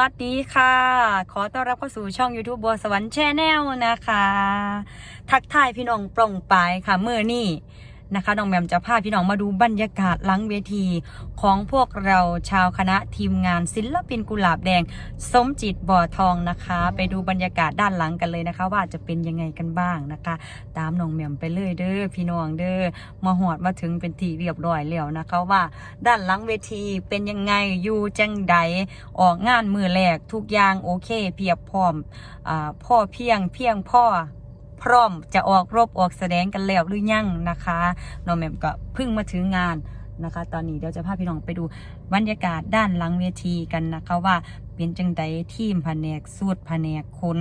วัสดีค่ะ ขอต้อนรับเข้าสู่ช่อง YouTube บัวสวรรค์แชนแนลนะคะ ทักทายพี่น้องปร่งปายค่ะเมื่อนี่ นะคะน้องแหม่มจะพาพี่น้องมาดูบรรยากาศหลังเวทีของพวกเราชาวคณะทีมงานศิลปินกุหลาบแดง สมจิตบ่อทองนะคะ ไปดูบรรยากาศด้านหลังกันเลยนะคะ ว่าจะเป็นยังไงกันบ้างนะคะ ตามน้องแหม่มไปเลยเด้อพี่น้องเด้อมาหอดมาถึงเป็นทีเรียบร้อยแล้วนะคะว่าด้านหลังเวทีเป็นยังไงอยู่จังใดออกงานมือแรกทุกอย่างโอเค เพียบพร้อมอาพ่อเพียงเพียงพ่อ พร้อมจะออกรบออกแสดงกันแล้วหรือยังนะคะน้องแหม่มก็เพิ่งมาถึงงานนะคะ ตอนนี้เดี๋ยวจะพาพี่น้องไปดูบรรยากาศด้านหลังเวทีกันนะคะว่าเป็นจังใดทีมแผนกสูตรแผนกขน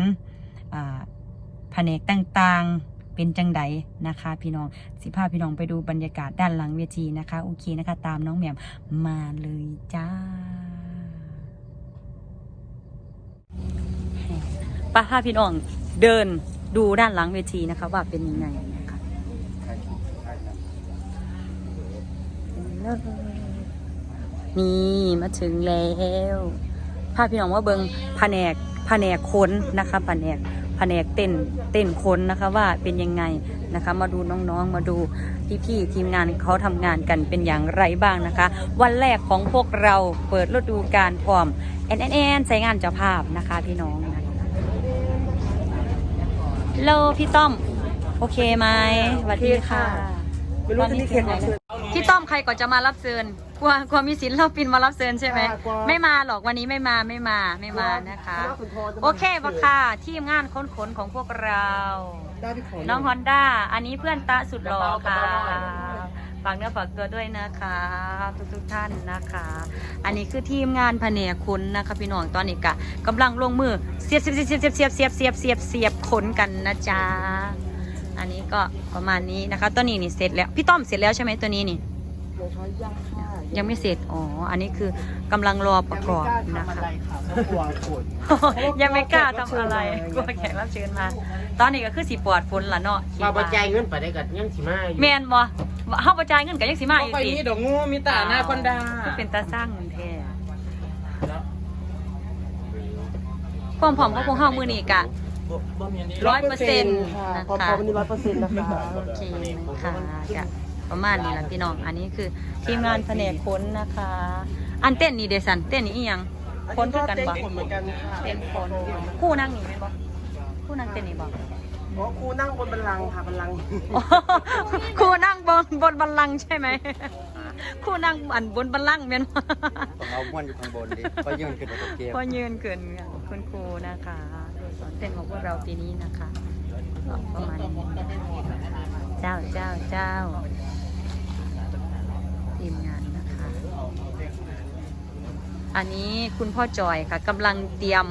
แผนกต่างๆเป็นจังใดนะคะ พี่น้องสิพาพี่น้องไปดูบรรยากาศด้านหลังเวทีนะคะโอเคนะคะ ตามน้องแหม่มมาเลยจ้าป้าพาพี่น้องเดิน ดูด้านหลังเวทีนะคะว่าเป็นยังไงนะคะนี่มาถึงแล้วพาพี่น้องว่าเบิงแผนกแผนกค้นนะคะแผนกแผนกเต้นเต้นคนนะคะว่าเป็นยังไงนะคะ มาดูน้องๆมาดูพี่ๆทีมงานเขาทำงานกันเป็นอย่างไรบ้างนะคะ วันแรกของพวกเราเปิดฤดูการพร้อมแอนแอนแอนใช้งานเจ้าภาพนะคะพี่น้อง โลพี่ต้อม โอเคไหมสวัสดีค่ะไม่รู้จะมีเขตรับเชิญพี่ต้อมใครก่อนจะมารับเชิญกลัวกลัวมีศิลปินมารับเชิญใช่ไหมค่ะกลัวไม่มาหรอกวันนี้ไม่มาไม่มาไม่มานะคะ โอเคปะค่ะทีมงานค้นขนของพวกเราได้ที่ขอน้องฮอนด้าอันนี้เพื่อนตาสุดหล่อค่ะ ฝากเนื้อฝากตัวด้วยนะคะ ทุกทุกท่านนะคะ อันนี้คือทีมงานแผนกคนนะคะพี่น้องตอนนี้กะกำลังลงมือเสียบเสียบเสียบเสียบเสียบเสียบเสียบเสียบเสียบขนกันนะจ๊ะอันนี้ก็ประมาณนี้นะคะตัวนี้นี่เสร็จแล้วพี่ต้อมเสร็จแล้วใช่ไหมตัวนี้นี่ยังไม่เสร็จ อ๋อ อันนี้คือกำลังรอประกอบนะคะยังไม่กล้าทำอะไรค่ะเพราะกลัวฝนยังไม่กล้าทำอะไรกลัวแขกรับเชิญมา ตอนนี้ก็คือสีปลอดฝนละเนาะคิดว่าปัจจัยเงินไปได้กับยังสิมาแมนบ่ เฮาบ่จ่ายเงินก็ยังสิมาเขาอีกไปตินี่ดอกงูมีตาหน้าคอนดาคือเป็นตาสร้างเงินแท้ความผอมของพวกเฮามื้อนี้กะร้อยเปอร์เซ็นต์ค่ะนะคะพอพอวันนี้ร้อยเปอร์เซ็นต์นะคะโอเคค่ะกะประมาณนี้ล่ะพี่น้อง อันนี้คือทีมงานแผนกค้นนะคะ อันเต้นนี่เดซันเต้นนี่อีหยังค้นคือกันบ่เต้นเหมือนกันค่ะเต้นคนคู่นั่งนี่แม่นบ่คู่นั่งเต้นนี่บ่ อ๋อครูนั่งบนบัลลังก์ค่ะบัลลังก์อ๋อครูนั่งบนบนบัลลังก์ใช่ไหมครูนั่งอันบนบัลลังก์แม่นบ่ต้องเอาม้วนอยู่ข้างบนดิก็ยื่นขึ้นไปตรงเกมพอยืนเกินค่ะคุณครูนะคะสอนเต้นของพวกเราปีนี้นะคะก็ประมาณนี้เจ้าเจ้าเจ้าทีมงานนะคะ อันนี้คุณพ่อจอยค่ะกำลังเตรียม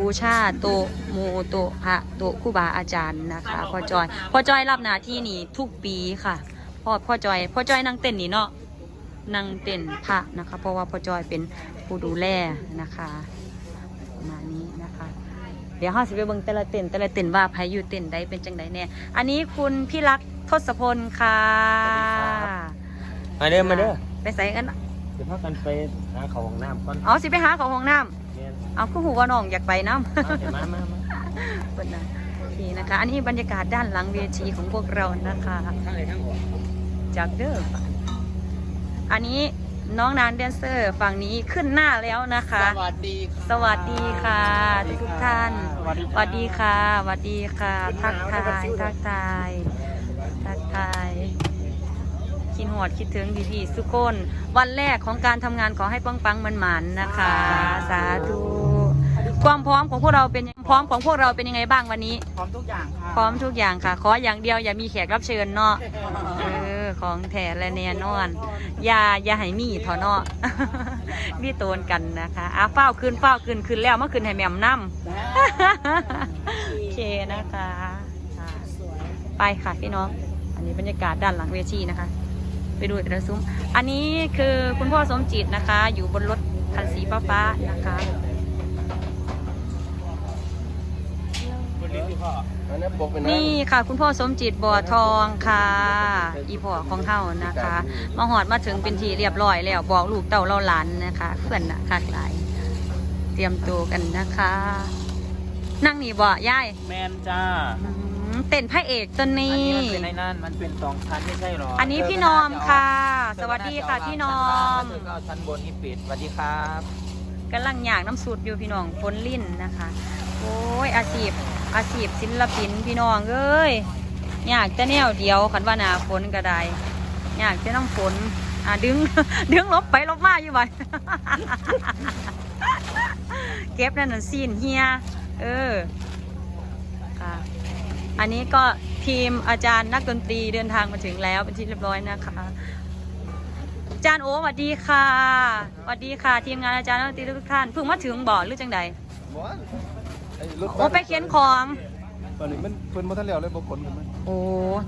บูชาโตะหมูโตะพระโตะครูบาอาจารย์นะคะพ่อจอยพ่อจอยรับหน้าที่นี่ทุกปีค่ะพ่อพ่อจอยพ่อจอยนั่งเต้นนี่เนาะนั่งเต้นพระนะคะ เพราะว่าพ่อจอยเป็นผู้ดูแลนะคะประมาณนี้นะคะ เดี๋ยวห้าสิไปเบิ่งแต่ละเต้นแต่ละเต้นว่าไผอยู่เต้นใดเป็นจังใดแน่อันนี้คุณพี่รักทศพลค่ะมาเด้อมาเด้อไปใส่กันเดี๋ยวพากันไปหาเขาห้องน้ำก่อนเอาสิไปหาของห้องน้ำแม่น เอาคือหูว่าน้องอยากไปน้ำเอาเดี๋ยวมามามาเปิดนะโอเคนะคะ อันนี้บรรยากาศด้านหลังเวทีของพวกเรานะคะทั้งไหนทั้งหัวจากเด้ออันนี้น้องนานแดนเซอร์ฝั่งนี้ขึ้นหน้าแล้วนะคะ สวัสดีค่ะสวัสดีค่ะทุกๆท่านสวัสดีสวัสดีค่ะ สวัสดีค่ะ ทักทาย ทักทายทักทายคิดห อดคิดถึงพี่พี่ๆสุกคนวันแรกของการทำงานขอให้ปังปังมันหมันๆนะคะ สาธุความพร้อมของพวกเราเป็นยังพร้อมของพวกเราเป็นยังไงบ้างวันนี้ พร้อมทุกอย่างค่ะพร้อมทุกอย่างค่ะ ขออย่างเดียวอย่ามีแขกรับเชิญเนาะเออของแถและแน่นอนอย่าอย่าให้มีเถอะเนาะมีโตนกันนะคะอะเฝ้าขึ้นเฝ้าขึ้นขึ้นแล้วเมื่อคืนให้แหม่มน้ำโอเคนะคะอ่าไปค่ะพี่น้อง อันนี้บรรยากาศด้านหลังเวทีนะคะ ไปดูแต่ละซุ้ม อันนี้คือคุณพ่อสมจิตนะคะ อยู่บนรถคันสีฟ้าๆนะคะอันนี้ปกเป็นนี่ค่ะ คุณพ่อสมจิตบ่อทองค่ะ อีพ่อของเฮานะคะ มาหอดมาถึงเป็นทีเรียบร้อยแล้วบอกลูกเต่าเราหลานนะคะเพื่อนนะคักหลาย เตรียมตัวกันนะคะ นั่งนี่บ่ยายแมนจ้าอื มเต้นพระเอกตัวอันนี้ นี้มันเป็นในนั่นมันเป็นสองชั้นไม่ใช่หรออันนี้พี่นอมค่ะ สวัสดีค่ะพี่นอมเธอก็เอาชั้นบนที่ปิดสวัสดีครับกำลังอยากน้ำสูตรอยู่พี่น้องฝนลิ่นนะคะ โอ้ยอาชีพอาชีพศิลปินพี่น้องเอ้ยอยากจะแนวเดียวคันว่าหนาฝนก็ได้อยากจะน้ำฝนอะดึง ดึงลบไปลบมาอยู่บ่เก็บนั่นน่ะซีนเฮียเออค่ะ อันนี้ก็ทีมอาจารย์นักดนตรีเดินทางมาถึงแล้วเป็นที่เรียบร้อยนะคะอาจารย์โอสวัสดีค่ะสวัสดีค่ะ ทีมงานอาจารย์นักดนตรีทุกท่านเพิ่งมาถึงบ่อหรือจังใดโอ้ไปเขียนของตอนนี้มันเพิ่นบ่ทันแล้วเลยบ่ขนกันมันโอ้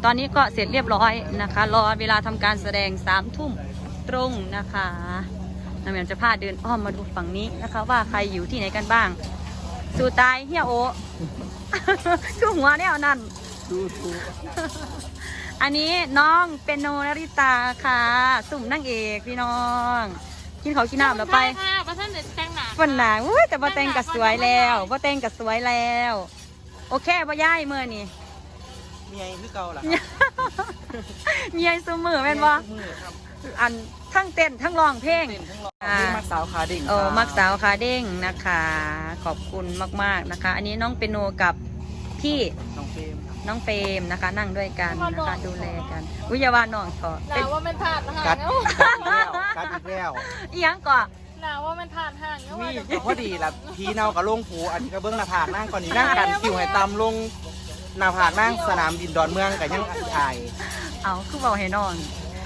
ตอนนี้ก็เสร็จเรียบร้อยนะคะ รอเวลาทำการแสดงสามทุ่มตรงนะคะน้ำเหมียวจะพาเดินอ้อมมาดูฝั่งนี้นะคะ ว่าใครอยู่ที่ไหนกันบ้าง สู่ตายเฮียโอ คือหัวเนี่ยนั่น ดูดูอันนี้น้องเป็นโนนาริตาค่ะ สุ่มนั่งเอกพี่น้อง กินเขาวกินน้ำแล้วไปค่ะประท่านเด็ดแต่งหนาวันหนาอุ้ยแต่บ่แต่งกับสวยแล้วบ่แต่งกับสวยแล้ว โอเคบ่ย่ายเมื่อนี่มีไงคือเก่าล่ะมีไอ้ซูมือแม่นบ่ มือครับ อันทั้งเต้นทั้งร้องเพลง เต้นทั้งหลอดอ่านี่มักสาวขาดิ่งโอ้ครับมักสาวคาเด้งนะคะ ขอบคุณมากๆนะคะ อันนี้น้องเปนโนกับพี่น้องเฟรมครับน้องเฟรมนะคะ นั่งด้วยกันนะคะดูแลกันวิยาวาน้องขอหนาว่ามันถาดห่างกัดเนาะกัดอีกแล้วอีหยังก่อนหนาว่ามันถาดห่างเนาะกัว่าดอีกจะแล้วนี่พอดีละพีเนากับลงผูอันนี้ก็เบื้องหน้าผากนั่งก่อนนี่นั่งกันคิวให้ตำลงหน้าผากนั่งสนามบินดอนเมืองกับยังอายเอาคือบอกให้น้อง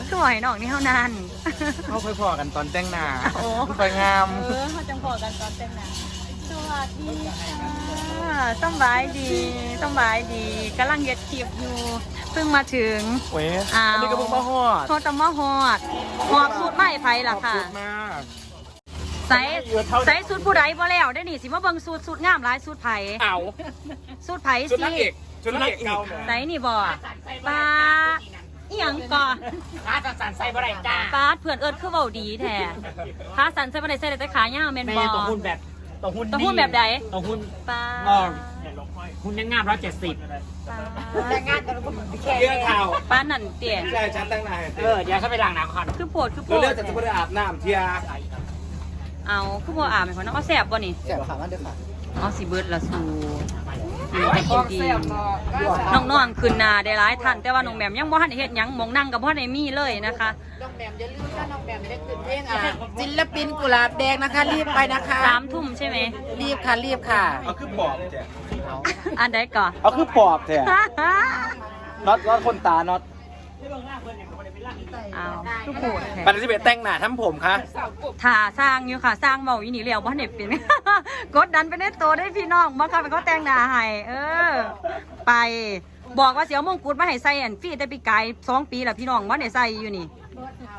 คือบอกให้น้องนี่เท่านั้น เขาค่อยพอกันตอนแต่งหน้าโอ้ไปงามเออเขาจังพอกันตอนแต่งหน้าสวัสดีค่ะสำบายดีสำบายดีกำลังเย็ดคลิปอยู่ เพิ่งมาถึง เว้ยอ้าว อันนี้ก็เพิ่งมาฮอดโทรตมาฮอดหอบสูตรไม้ไฟล่ะค่ะขอบณมาก ใส่ใส่สูตรผู้ใดบ่แล้วได้นี่สิมาเบิ่งสูตรสูตรงามหลายสูตรไผเอาสูตรไผชุดสินักเอกชุดนักเอกเก่าแหมใส่นี่บ่ปลา อีหยังก่อนขาจัสันใส่บ่ได้จ้าปลาเพื่อนเอิดคือเว้าดีแท้ขาสันใส่บ่ได้ใส่ได้แต่ขายาวแม่นแม่บ่ต้องหุ้นแบบต้องหุ้นต้องหุ้นแบบใดต้องหุ้นปลาอ่อน หุ้นยังงามร้อยเจ็ดสิบปลาเรื่องข่าวปลานั่นเตี่ยใช่ฉันตั้งนานเออเดี๋ยวเขาไปล้างน้ำก่อนคือโพดคือโพเราดเลือกจากจะไม่ได้อาบน้ำเทียเอาคือบ่อาบให้คนน้องเอาแซ่บบ่นี่แซ่บขามันเด้อค่ะเอาสิเบิดละสู อืมท้องดีแซ่บเนาะน้องๆขึ้นหน้าได้หลายท่านแต่ว่าน้องแหม่มยังบ่ทันได้เฮ็ดหยังหมองนั่งกับบ่ทันได้มีเลยนะคะ น้องแหม่มอย่าลืมนะน้องแหม่มได้ขึ้นเพลงอะศิลปินกุหลาบแดงนะคะ รีบไปนะคะ สามทุ่มใช่ไหม รีบค่ะรีบค่ะ เอาคือปอบแจ้อันใดก่อน เอาคือปอบแท้น็อตน็อตคนตาน็อต อ้าวคือโพดแท้ปันที่เป็นแต่งหน้าทำผมคะถ่าสร้างอยู่ค่ะ สร้างเบาอีนี่แล้วบ่ทันได้เป็น กดดันไปในตัวได้พี่น้องมาค่ะเป็นเขาแต่งหน้าให้เออ ไป บอกว่าสิเอามงกุฎมาให้ใส่อันฟรีแต่ปีกายสองปีแล้วพี่น้องบ่ได้ใส่อยู่นี่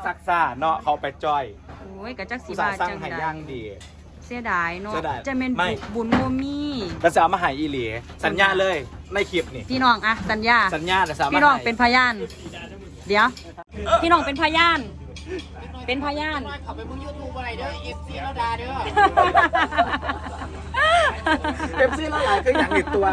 ซักซ่าเนาะเขาไปจอยโอ้ยก็จักสิอุตส่าบาห์สร้างจังให้ได๋ย่างดี เสียดายเนาะเสียดายจะเป็นไม่ บุญบ่มีแล้วจะเอามาใหายอีหลีสัญญาเลยในคลิปนี่พี่น้องอะสัญญา สัญญาแต่สามารถพี่น้องเป็นพยาน เดี๋ยว พี่น้องเป็นพยาน เป็นพยานเขาไปมึงยูทูบอะไรเด้อเอฟซีเราดาเด้อเอฟซีละลายคืออย่างอีกตัว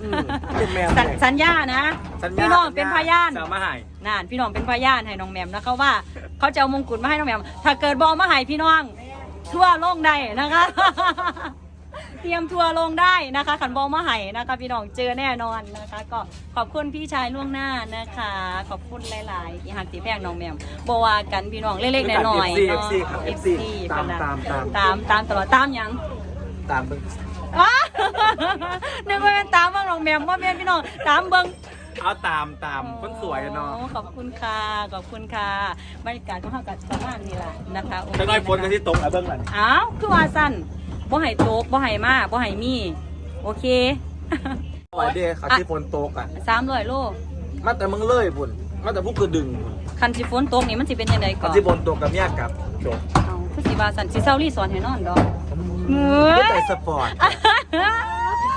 อืมเป็นแมวสัญสัญญานะ สัญญาพี่น้องเป็นพยานจะเอามาใหายนั่นพี่น้องเป็นพยานให้น้องแหมมนะคะว่า เขาจะเอามงกุฎมาให้น้องแหมม ถ้าเกิดบอมาให้พี่น้อง ทั่วโลกได้นะคะ เตรียมทัวร์ลงได้นะคะ ขันบอมาให้นะคะพี่น้องเจอแน่นอนนะคะ ก็ขอบคุณพี่ชายล่วงหน้านะคะ ขอบคุณหลายๆที่หักตีแพงน้องแหมมบว่ากันพี่น้องเล็กๆน้อยๆเอเนาะฟซีครับเอฟซี FC ตามตามตาม ตามตามตลอดตามหยัง ตามเบิ่งอ้านึกว่าเป็นตามบ้างน้องแหมมว่าแม่นพี่น้องตามเบิ้งเอาตามตามคนสวยเนาะโอ้ขอบคุณค่ะ ขอบคุณค่ะ บรรยากาศของเรากับประมาณนี้แหละนะคะโเคจะน้อยฝนกันที่ตกแล้วเบิ่งหลัง อ้าว คือว่าสั้น บ่ให้โตกบ่ให้มาบ่ให้มี โอเคปล่อยเด้เขาที่ฝนตกอะสามร้อยโลมาแต่มึงเลยบุญมาแต่พวกกระดึงบุญคันสิฝนตกนี่มันสิเป็นยังไงก่เขาอนที่ฝนตกกับเมียกลับจบเอาคือสิว่าสั้นสิเซารีสอนให้นอนดอกเฮ้ไม่ยใจสปอร์ต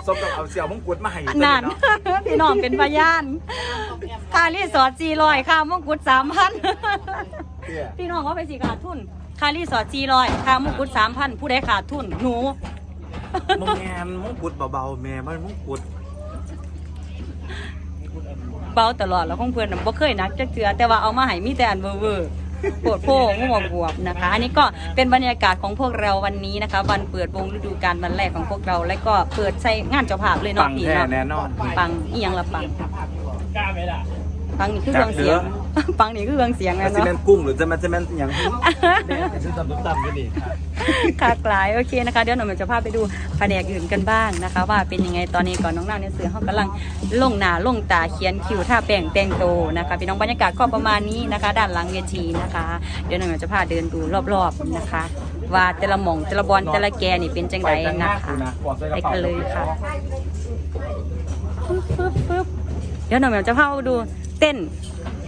สมกับเอาเสี่ยวมงกุฎมาให้อยู่นั่นเนาะพี่น้องเป็นพยานค่ารีสอร์ท400ค่ามงกุฎ3,000เตี้ยพี่น้องว่าไปสิขาดทุน ค่ารีสอร์ทสี่ร้อยค่ามุกุดสามพันผู้ใดขาดทุนหนูมงแงนมงกุดเบาๆแม่มันมงกุดเบาตลอดแล้วของเพื่อนน่ะบ่เคยหนักจักเทือแต่ว่าเอามาให้มีแต่อันเวอร์ๆปวดโพงงวบวบนะคะ อันนี้ก็เป็นบรรยากาศของพวกเราวันนี้นะคะ วันเปิดวงฤดูกาลวันแรกของพวกเรา และก็เปิดใช้งานเจ้าภาพเลยเนาะปังพี่แท้เนาะแน่นอน ปังอีหยังละปัง กล้าไหมล่ะ ปังนี่คือเครื่องเสียง ปังนี่คือเครื่องเสียงมัแล้นวจะเนาะเป็นกุ้งหรือจะมันจะเป็นอย่างแดงจะซื้อตำตำกันนี่ขากหลายโอเคนะคะ เดี๋ยวหนูจะพาไปดูแผนกอื่นกันบ้างนะคะ ว่าเป็นยังไงตอนนี้ก่อนน้องนางเนี่ยเสือเขากำลังลงหนาลงตาเขียนคิวท่าแป้งแต่งโตวนะคะพี่น้องบรรยากาศก็ประมาณนี้นะคะ ด้านหลังเวทีนะคะ เดี๋ยวหนูจะพาเดินดูรอบๆนะคะ ว่าแต่ละหม่องแต่ละบอลแต่ละแกนี่เป็นจังไดนะคะไปกันเลยค่ะฟึบฟึบฟึบเดี๋ยวหนูจะพาไปดู เต้น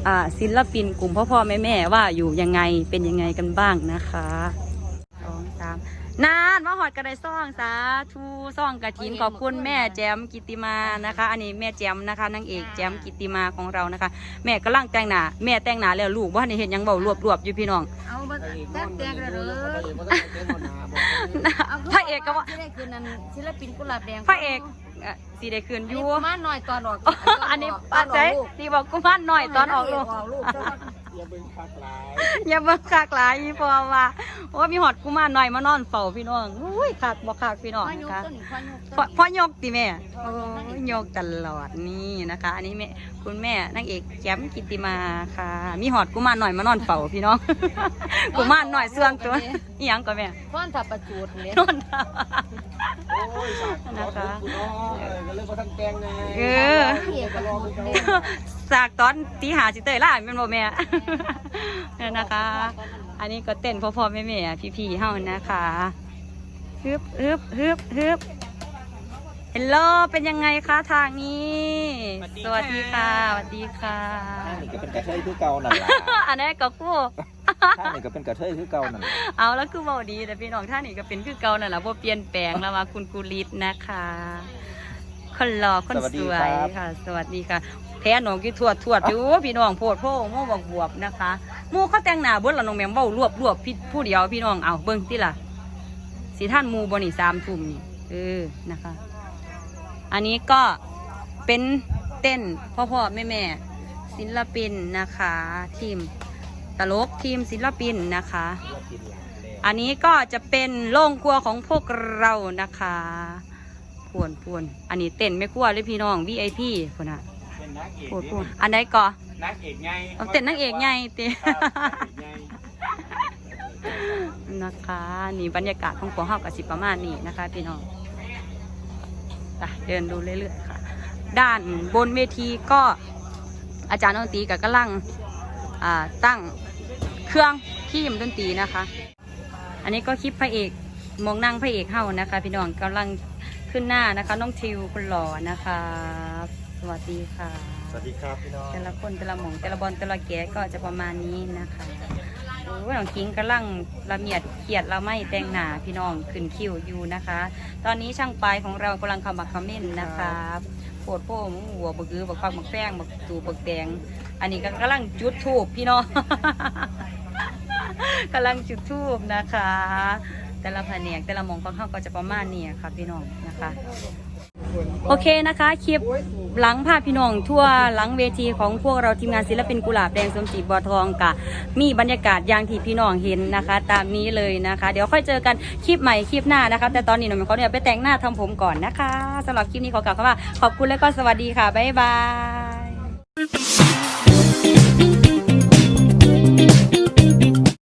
อ่าศิลปินกลุ่มพ่อพ่อแม่แม่ๆว่าอยู่ยังไงเป็นยังไงกันบ้างนะคะสองสามนานมาหอดกระไดซ่องสาธุซ่องกระถินขอบคุณแม่แจมกิติมานะคะ อันนี้แม่แจมนะคะนางเอกแจมกิติมาของเรานะคะ แม่กำลังแต่งหน้าแม่แต่งหน้าแล้วลูกว่าในเห็นยังเบารวบรวบๆอยู่พี่น้องเอามาแต่งแต่งเลยเหรอพระเอกก็ว่าที่ได้คืนนั้นศิลปินกุหลาบแดงพระเอกเอ่อสีได้คืนอยูยู่มาหน่อยตอนออกอันนี้ปัจจัยตีบอกกุมารหน่อยตอนออกลูก ออกลูก อย่าเบิ่งคักหลายอย่าเบิ่งคากหลายอีพอว่าโอ้มีหอดกุมารหน่อยมานอนเฝ้าพี่น้องอุ้ยคากบ่คากพี่น้องพ่อยนะกคะต้นพ่อยกพ่อพ่อยกติแม่โอ้ยยกตลอดนี่นะคะ อันนี้แม่คุณแม่นางเอกแก้มกิติมาค่ะ มีหอดกุมารหน่อยมานอนเฝ้าพี่น้องกุมารหน่อยเสื่องตัวอีหยังก็แม่พ่อนถับประจูดเลยนอนโอ้ยสากนะคะกูเนาะเออก็เลยมาทั้งแกงไงเออ พี่เอกก็รอมึงเลยสากตอนตีหาสิเตยล่าเป็นบ่แม่นั่นนะคะ อันนี้ก็เต้นพ่อพ่อแม่แม่พี่พี่ๆเฮานะคะฮึบฮึบฮึบฮึบเฮลโลเป็นยังไงคะทางนี้ สวัสดีค่ะสวัสดีค่ะท่านนี่ก็เป็นกระเทยคือเก่านั่นล่ะอันนี้ก็กู้ท่านนี่ก็เป็นกระเทยคือเก่านั่นล่ะเอาแล้วคือเบาดีแต่พี่น้องท่านนี่ก็เป็นคือเก่านั่นแหละบ่เปลี่ยนแปลงแล้วว่าคุณกุลิศนะคะคนหล่อคนสวยค่ะ สวัสดีค่ะ แพ้หนองกี่ทวดทวดอยู่พี่น้องโพดโพโม่บอกบวบนะคะมู่เขาแต่งหน้าบิ้ละน้องแมมเว้ารวบรวบพี่ผู้เดียวพี่น้องเอาเบิ้งที่ล่ะสีท่านมูบนี่สามทุ่มนี่เออนะคะ อันนี้ก็เป็นเต้นพ่อพ่อแม่แม่ศิลปินนะคะ ทีมตลกทีมศิลปินนะคะ อันนี้ก็จะเป็นโรงครัวของพวกเรานะคะพวนพวนอันนี้เต้นไม่ครัวเลยพี่น้อง VIP คนน่ะ นนักเอกพวนพวนอันใดก่อนักเอกไงเอาเต้นนางเอกไงเต้ครับนักเอกไงนะคะนี่บรรยากาศของพวกเฮากับสิประมาณนี้นะคะพี่น้องไปเดินดูเรื่อยๆค่ะ ด้านบนเวทีก็อาจารย์ดนตรีกับกำลังอ่าตั้งเครื่องทีมดนตรีนะคะ อันนี้ก็คลิปพระเอกมองนั่งพระเอกเฮานะคะ พี่น้องกำลัง ขึ้นหน้านะคะ น้องทิวคุณหล่อนะคะสวัสดีค่ะ สวัสดีครับพี่น้อง แต่ละคนแต่ละหมองแต่ละบอลแต่ละแกะก็จะประมาณนี้นะคะโอ้ยน้องคิงกำลังละเมียดเขียดละไม่แต่งหนาพี่น้องขึ้นคิวอยู่นะคะ ตอนนี้ช่างปลายของเรากำลังคำบักคอมเมนต์นะคะโปวดโป้หมูหัวบักอือบักฟักบักแป้งบักตูบักแดง อันนี้ก็กำลังจุดทูบพี่น้องกำลังจุดทูบนะคะ แต่ละแผนกแต่ละมองของเขาก็จะประมาณนี้ค่ะพี่น้องนะคะ โอเคนะคะ คลิปหลังภาพพี่น้องทั่วหลังเวทีของพวกเราทีมงานศิลปินกุหลาบแดงสมจีบบัวทองกะ มีบรรยากาศอย่างที่พี่น้องเห็นนะคะ ตามนี้เลยนะคะ เดี๋ยวค่อยเจอกันคลิปใหม่คลิปหน้านะคะ แต่ตอนนี้หนูขอเนี่ยไปแต่งหน้าทำผมก่อนนะคะสำหรับคลิปนี้ขอกล่าวคำว่าขอบคุณและก็สวัสดีค่ะบ๊ายบาย